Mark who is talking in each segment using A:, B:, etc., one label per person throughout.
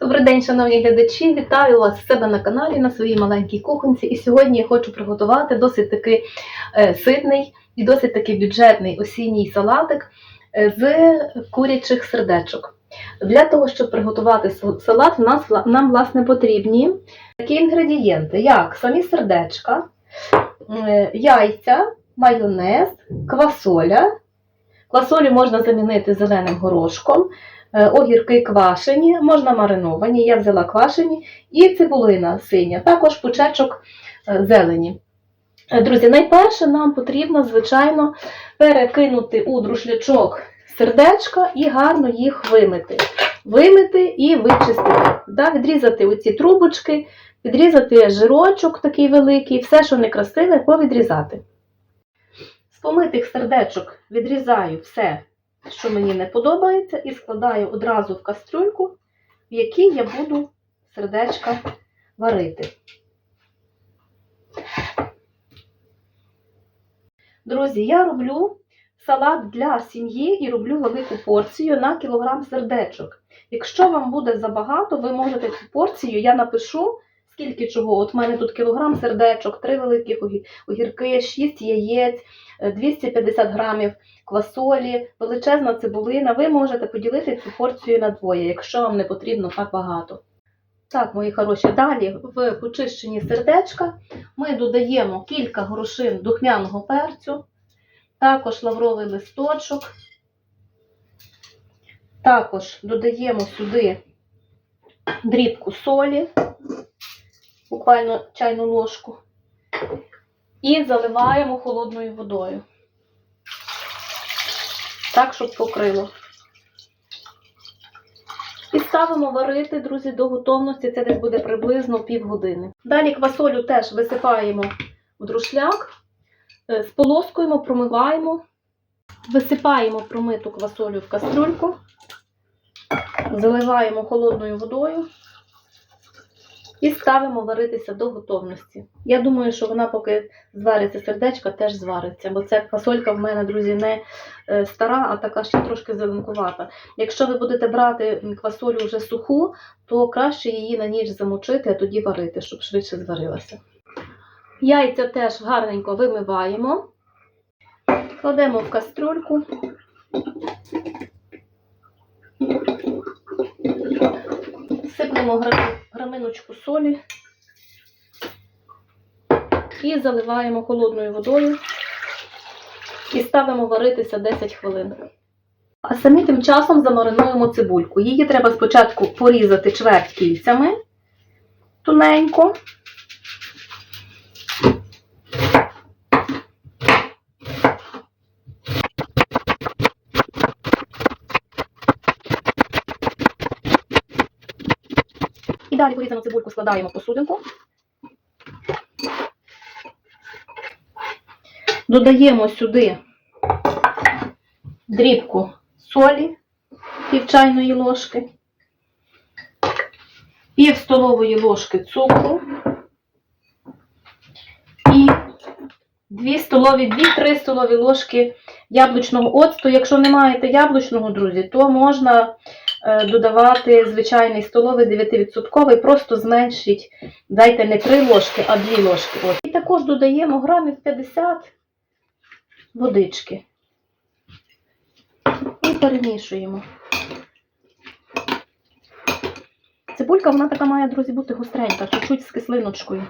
A: Добрий день, шановні глядачі! Вітаю вас в себе на каналі на своїй маленькій кухонці. І сьогодні я хочу приготувати досить таки е, ситний і досить таки бюджетний осінній салатик е, з курячих сердечок. Для того, щоб приготувати салат, нам власне потрібні такі інгредієнти, як самі сердечка, е, яйця, майонез, квасоля. Квасолю можна замінити зеленим горошком. Е, огірки квашені, можна мариновані, я взяла квашені, і цибулина синя, також пучечок е, зелені. Е, Друзі, найперше нам потрібно, звичайно, перекинути у друшлячок сердечка і гарно їх вимити. Вимити і вичистити. Да, відрізати оці трубочки, відрізати жирочок такий великий, все, що не красиве, повідрізати. З помитих сердечок відрізаю все що мені не подобається, і складаю одразу в кастрюльку, в якій я буду сердечка варити. Друзі, я роблю салат для сім'ї і роблю велику порцію на кілограм сердечок. Якщо вам буде забагато, ви можете цю порцію, я напишу, скільки чого. От в мене тут кілограм сердечок, 3 великих огірки, 6 яєць, е, 250 грамів квасолі, величезна цибулина. Ви можете поділити цю порцію на двоє, якщо вам не потрібно так багато. Так, мої хороші, далі в почищені сердечка ми додаємо кілька горошин духмяного перцю, також лавровий листочок. Також додаємо сюди дрібку солі, буквально чайну ложку, і заливаємо холодною водою так, щоб покрило. І ставимо варити, друзі, до готовності. Це десь буде приблизно півгодини. Далі квасолю теж висипаємо в друшляк, е, сполоскуємо, промиваємо, висипаємо промиту квасолю в кастрюльку, заливаємо холодною водою і ставимо варитися до готовності. Я думаю, що вона, поки звариться сердечко, теж звариться, бо ця фасолька в мене, друзі, не е, стара, а така ще трошки зеленкувата. Якщо ви будете брати квасолю вже суху, то краще її на ніч замочити, а тоді варити, щоб швидше зварилася. Яйця теж гарненько вимиваємо, кладемо в кастрюльку. Сипнемо граминочку солі і заливаємо холодною водою і ставимо варитися 10 хвилин. А самі тим часом замаринуємо цибульку. Її треба спочатку порізати чверть кільцями тоненько. Далі порізану цибульку складаємо в посудинку. Додаємо сюди дрібку солі пів чайної ложки, пів столової ложки цукру і 2 столові, 2-3 столові ложки яблучного оцту. Якщо не маєте яблучного, друзі, то можна додавати звичайний столовий 9%, просто зменшіть, дайте не 3 ложки, а 2 ложки. От. І також додаємо грамів 50 водички. І перемішуємо. Цибулька, вона така має, друзі, бути гостренька, чуть-чуть з кислиночкою.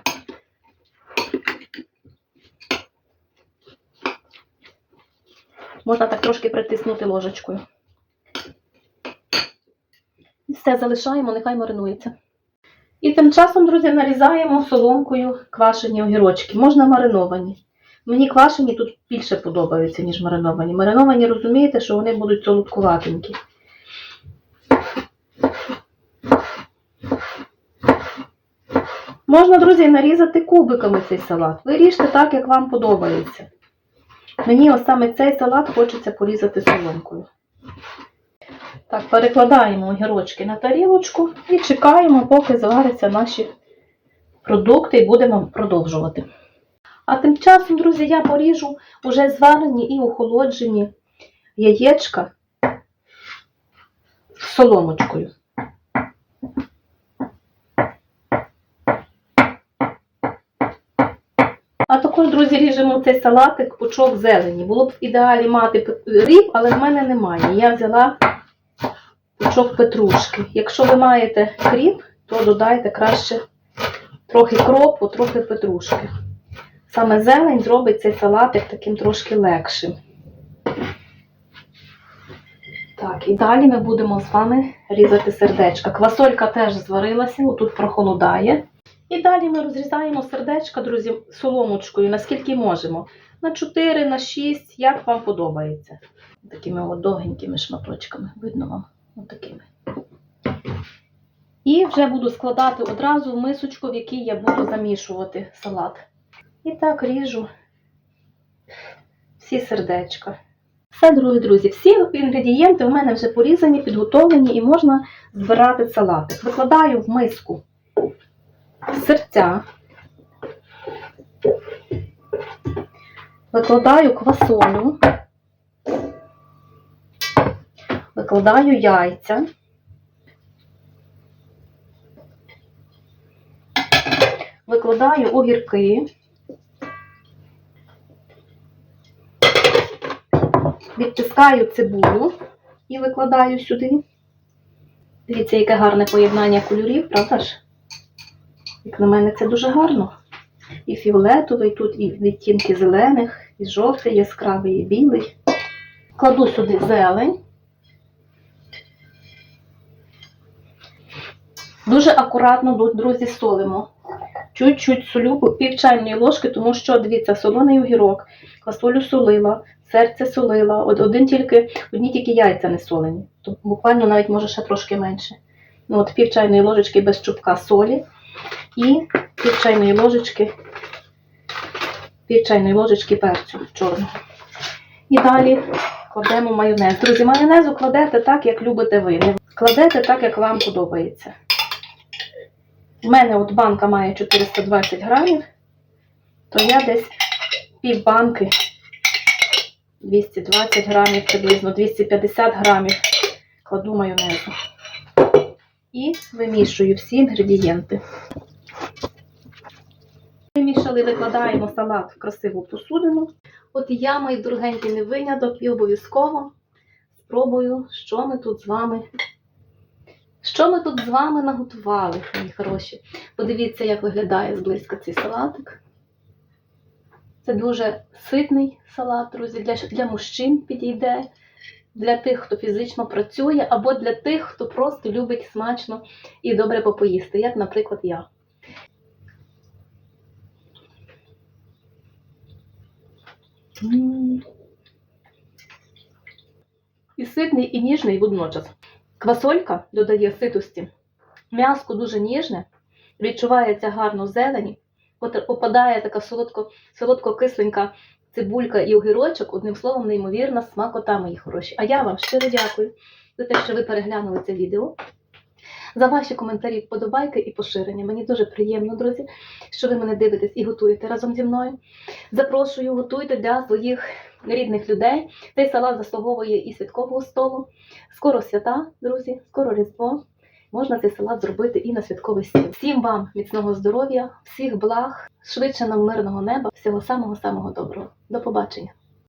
A: Можна так трошки притиснути ложечкою. Все залишаємо, нехай маринується. І тим часом, друзі, нарізаємо соломкою квашені огірочки. Можна мариновані. Мені квашені тут більше подобаються, ніж мариновані. Мариновані, розумієте, що вони будуть солодкуватенькі. Можна, друзі, нарізати кубиками цей салат. Ви ріжте так, як вам подобається. Мені ось саме цей салат хочеться порізати соломкою. Так, перекладаємо огірочки на тарілочку і чекаємо, поки зваряться наші продукти, і будемо продовжувати. А тим часом, друзі, я поріжу уже зварені і охолоджені яєчка з соломочкою. А також, друзі, ріжемо цей салатик пучок зелені. Було б ідеалі мати ріб, але в мене немає. Я взяла пучок петрушки. Якщо ви маєте кріп, то додайте краще трохи кропу, трохи петрушки. Саме зелень зробить цей салатик таким трошки легшим. Так, і далі ми будемо з вами різати сердечка. Квасолька теж зварилася, отут прохолодає. І далі ми розрізаємо сердечка, друзі, соломочкою, наскільки можемо. На 4, на 6, як вам подобається. Такими от довгенькими шматочками. Видно вам? Отакими. І вже буду складати одразу мисочку, в якій я буду замішувати салат. І так ріжу всі сердечка. Все, дорогі друзі, всі інгредієнти в мене вже порізані, підготовлені і можна збирати салатик. Викладаю в миску серця, викладаю квасолю, викладаю яйця, викладаю огірки, відтискаю цибулю і викладаю сюди. Дивіться, яке гарне поєднання кольорів, правда ж? Як на мене, це дуже гарно. І фіолетовий, тут і відтінки зелених, і жовтий, яскравий, і білий. Кладу сюди зелень. Дуже акуратно, друзі, солимо. Чуть-чуть солю, пів чайної ложки, тому що, дивіться, солоний огірок, квасолю солила, серце солила, Од- один тільки, одні тільки яйця не солені. То буквально навіть може ще трошки менше. Ну, от пів чайної ложечки без чубка солі і пів чайної ложечки, пів чайної ложечки перцю чорного. І далі кладемо майонез. Друзі, майонезу кладете так, як любите ви. Кладете так, як вам подобається. У мене от банка має 420 грамів, то я десь пів банки 220 грамів, приблизно 250 грамів кладу майонезу. І вимішую всі інгредієнти. Вимішали, викладаємо салат в красиву посудину. От я, мої дорогенькі, не виняток і обов'язково спробую, що ми тут з вами. Що ми тут з вами наготували, мої хороші. Подивіться, як виглядає зблизька цей салатик. Це дуже ситний салат, друзі, для, для мужчин підійде, для тих, хто фізично працює, або для тих, хто просто любить смачно і добре попоїсти, як, наприклад, я. І ситний, і ніжний водночас. Квасолька додає ситості. М'яско дуже ніжне, відчувається гарно зелені, попадає така солодко, солодко-кисленька цибулька і огірочок, одним словом, неймовірна смакота, мої хороші. А я вам щиро дякую за те, що ви переглянули це відео. За ваші коментарі, вподобайки і поширення. Мені дуже приємно, друзі, що ви мене дивитесь і готуєте разом зі мною. Запрошую, готуйте для своїх рідних людей. Цей салат заслуговує і святкового столу. Скоро свята, друзі, скоро Різдво. Можна цей салат зробити і на святковий стіл. Всім вам міцного здоров'я, всіх благ, швидше нам мирного неба, всього самого самого доброго. До побачення!